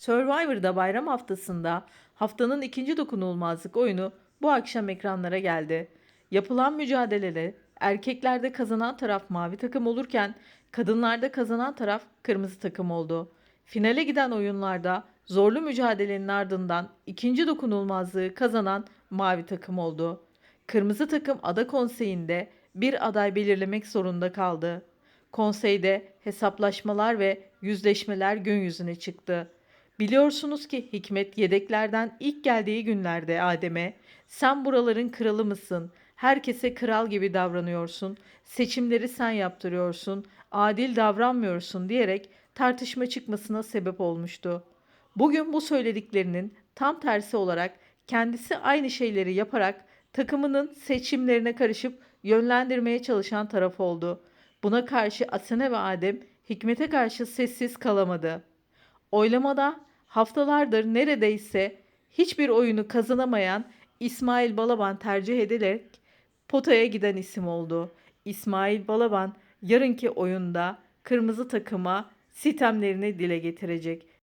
Survivor'da bayram haftasında haftanın ikinci dokunulmazlık oyunu bu akşam ekranlara geldi. Yapılan mücadelede erkeklerde kazanan taraf mavi takım olurken kadınlarda kazanan taraf kırmızı takım oldu. Finale giden oyunlarda zorlu mücadelenin ardından ikinci dokunulmazlığı kazanan mavi takım oldu. Kırmızı takım ada konseyinde bir aday belirlemek zorunda kaldı. Konseyde hesaplaşmalar ve yüzleşmeler gün yüzüne çıktı. Biliyorsunuz ki Hikmet yedeklerden ilk geldiği günlerde Adem'e sen buraların kralı mısın? Herkese kral gibi davranıyorsun. Seçimleri sen yaptırıyorsun. Adil davranmıyorsun diyerek tartışma çıkmasına sebep olmuştu. Bugün bu söylediklerinin tam tersi olarak kendisi aynı şeyleri yaparak takımının seçimlerine karışıp yönlendirmeye çalışan taraf oldu. Buna karşı Asena ve Adem Hikmet'e karşı sessiz kalamadı. Oylamada haftalardır neredeyse hiçbir oyunu kazanamayan İsmail Balaban tercih edilerek potaya giden isim oldu. İsmail Balaban yarınki oyunda kırmızı takıma sitemlerini dile getirecek.